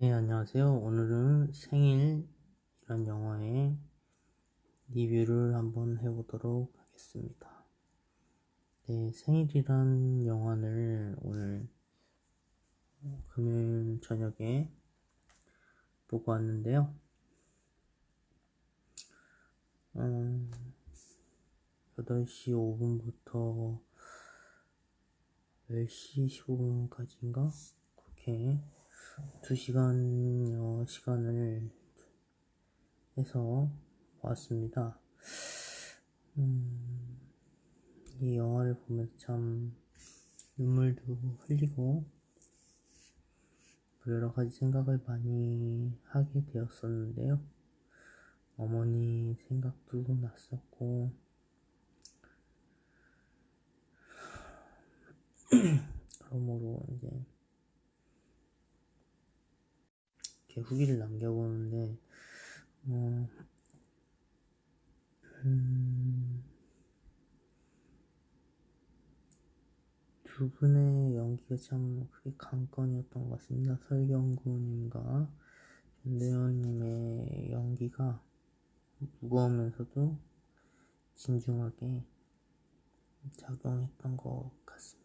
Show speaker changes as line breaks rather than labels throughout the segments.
네, 안녕하세요. 오늘은 생일이란 영화의 리뷰를 한번 해보도록 하겠습니다. 네, 생일이란 영화를 오늘 금요일 저녁에 보고 왔는데요. 음, 8시 5분부터 10시 15분까지인가? 그렇게 2시간여 시간을 해서 왔습니다. 음, 이 영화를 보면서 참 눈물도 흘리고 여러 가지 생각을 많이 하게 되었었는데요. 어머니 생각도 났었고, 그러므로 이제 이렇게 후기를 남겨보는데, 어, 음, 두 분의 연기가 참 크게 관건이었던 것 같습니다. 설경구님과 전대현님의 연기가 무거우면서도 진중하게 작용했던 것 같습니다.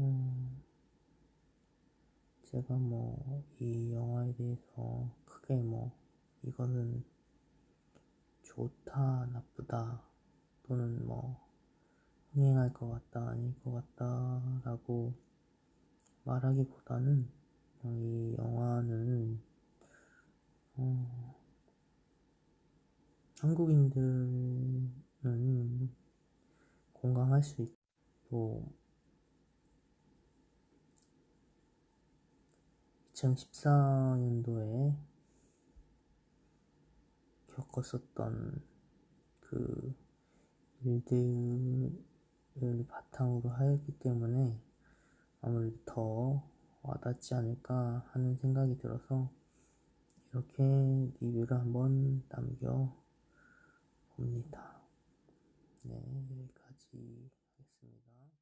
음, 제가 뭐 이 영화에 대해서 크게 뭐 이거는 좋다, 나쁘다, 또는 뭐 흥행할 것 같다, 아닐 것 같다 라고 말하기보다는 이 영화는 어, 한국인들은 공감할 수 있고 2014년도에 겪었었던 그 일들을 바탕으로 하였기 때문에 아무래도 더 와닿지 않을까 하는 생각이 들어서 이렇게 리뷰를 한번 남겨 봅니다. 네, 여기까지 하겠습니다.